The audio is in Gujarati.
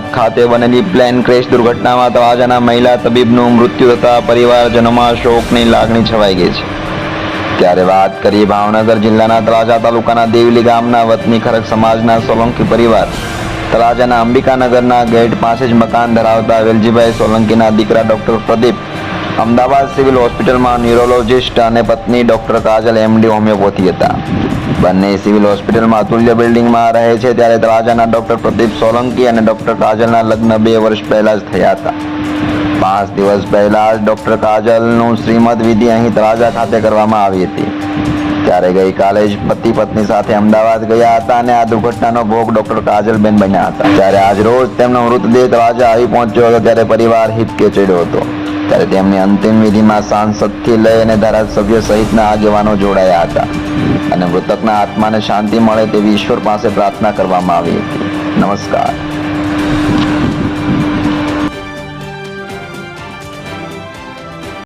અમદાવાદ ખાતે બનેલી પ્લેન ક્રેશ દુર્ઘટનામાં તળાજાના મહિલા તબીબનું મૃત્યુ થતા પરિવારજનોમાં શોકની લાગણી છવાઈ ગઈ છે. ત્યારે વાત કરીએ ભાવનગર જિલ્લાના તળાજા તાલુકાના દેવલી ગામના વતની ખરક સમાજના સોલંકી પરિવાર. તળાજાના અંબિકાનગરના ગેટ પાસે જ મકાન ધરાવતા વેલજીભાઈ સોલંકીના દીકરા ડોક્ટર પ્રદીપ અમદાવાદ સિવિલ હોસ્પિટલમાં ન્યુરોલોજિસ્ટ અને પત્ની ડૉક્ટર કાજલ એમડી હોમિયોપેથી હતા. બંને સિવિલ હોસ્પિટલમાં અતુલ્ય બિલ્ડિંગમાં રહે છે ત્યારે તળાજાના ડૉક્ટર પ્રદીપ સોલંકી અને ડૉક્ટર કાજલના લગ્ન બે વર્ષ પહેલાં જ થયા હતા. પાંચ દિવસ પહેલાં જ ડૉક્ટર કાજલનું શ્રીમદ વિધિ અહીં તળાજા ખાતે કરવામાં આવી હતી. ત્યારે ગઈકાલે જ પતિ પત્ની સાથે અમદાવાદ ગયા હતા અને આ દુર્ઘટનાનો ભોગ ડોક્ટર કાજલબેન બન્યા હતા. ત્યારે આજ રોજ તેમનો મૃતદેહ તળાજા આવી પહોંચ્યો હતો ત્યારે પરિવાર હિપકે ચડ્યો હતો. ત્યારે તેમની અંતિમ વિધિમાં સાંસદથી લઈ અને ધારાસભ્ય સહિતના આગેવાનો જોડાયા હતા. અને મૃતકના આત્માને શાંતિ મળે તેવી ઈશ્વર પાસે પ્રાર્થના કરવામાં આવી હતી. નમસ્કાર.